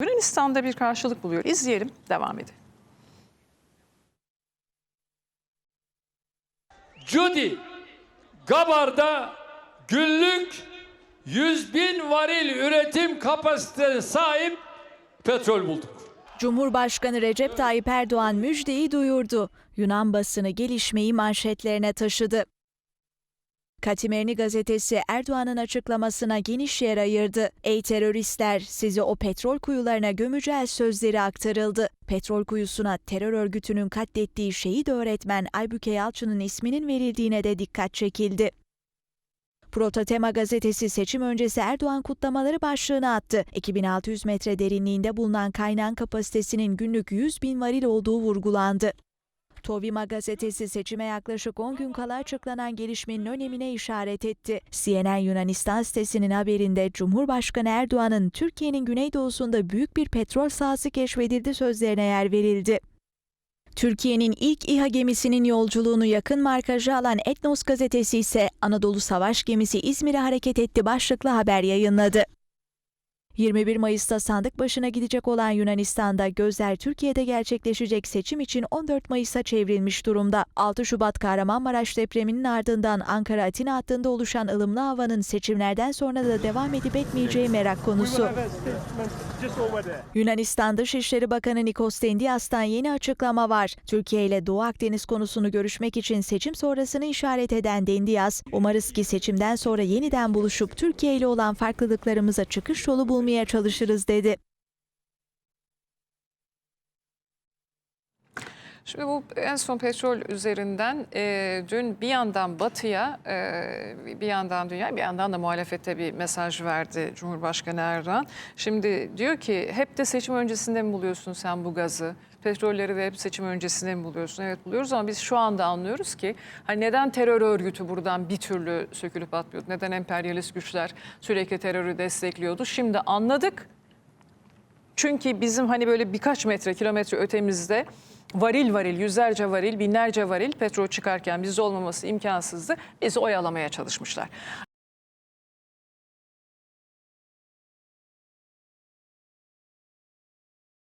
Yunanistan'da bir karşılık buluyor. İzleyelim, devam edelim. Judy, Gabar'da günlük 100 bin varil üretim kapasitesine sahip petrol bulduk. Cumhurbaşkanı Recep Tayyip Erdoğan müjdeyi duyurdu. Yunan basını gelişmeyi manşetlerine taşıdı. Katimerni gazetesi Erdoğan'ın açıklamasına geniş yer ayırdı. Ey teröristler sizi o petrol kuyularına gömeceğiz sözleri aktarıldı. Petrol kuyusuna terör örgütünün katlettiği şehit öğretmen Aybüke Yalçın'ın isminin verildiğine de dikkat çekildi. Prototema gazetesi seçim öncesi Erdoğan kutlamaları başlığını attı. 2600 metre derinliğinde bulunan kaynağın kapasitesinin günlük 100 bin varil olduğu vurgulandı. Tovima gazetesi seçime yaklaşık 10 gün kala açıklanan gelişmenin önemine işaret etti. CNN Yunanistan sitesinin haberinde Cumhurbaşkanı Erdoğan'ın Türkiye'nin güneydoğusunda büyük bir petrol sahası keşfedildi sözlerine yer verildi. Türkiye'nin ilk İHA gemisinin yolculuğunu yakın markajı alan Etnos gazetesi ise Anadolu Savaş gemisi İzmir'e hareket etti başlıklı haber yayınladı. 21 Mayıs'ta sandık başına gidecek olan Yunanistan'da gözler Türkiye'de gerçekleşecek seçim için 14 Mayıs'a çevrilmiş durumda. 6 Şubat Kahramanmaraş depreminin ardından Ankara-Atina hattında oluşan ılımlı havanın seçimlerden sonra da devam edip etmeyeceği merak konusu. Yunanistan Dışişleri Bakanı Nikos Dendias'tan yeni açıklama var. Türkiye ile Doğu Akdeniz konusunu görüşmek için seçim sonrasını işaret eden Dendias, umarız ki seçimden sonra yeniden buluşup Türkiye ile olan farklılıklarımıza çıkış yolu bulmaya çalışırız dedi. Şimdi bu en son petrol üzerinden e, dün bir yandan batıya, e, bir yandan dünya, bir yandan da muhalefete bir mesaj verdi Cumhurbaşkanı Erdoğan. Şimdi diyor ki hep de seçim öncesinde mi buluyorsun sen bu gazı? Petrolleri de hep seçim öncesinde mi buluyorsun? Evet buluyoruz ama biz şu anda anlıyoruz ki hani neden terör örgütü buradan bir türlü sökülüp atmıyordu? Neden emperyalist güçler sürekli terörü destekliyordu? Şimdi anladık. Çünkü bizim hani böyle birkaç metre, kilometre ötemizde varil varil, yüzlerce varil, binlerce varil petrol çıkarken bizde olmaması imkansızdı. Bizi oyalamaya çalışmışlar.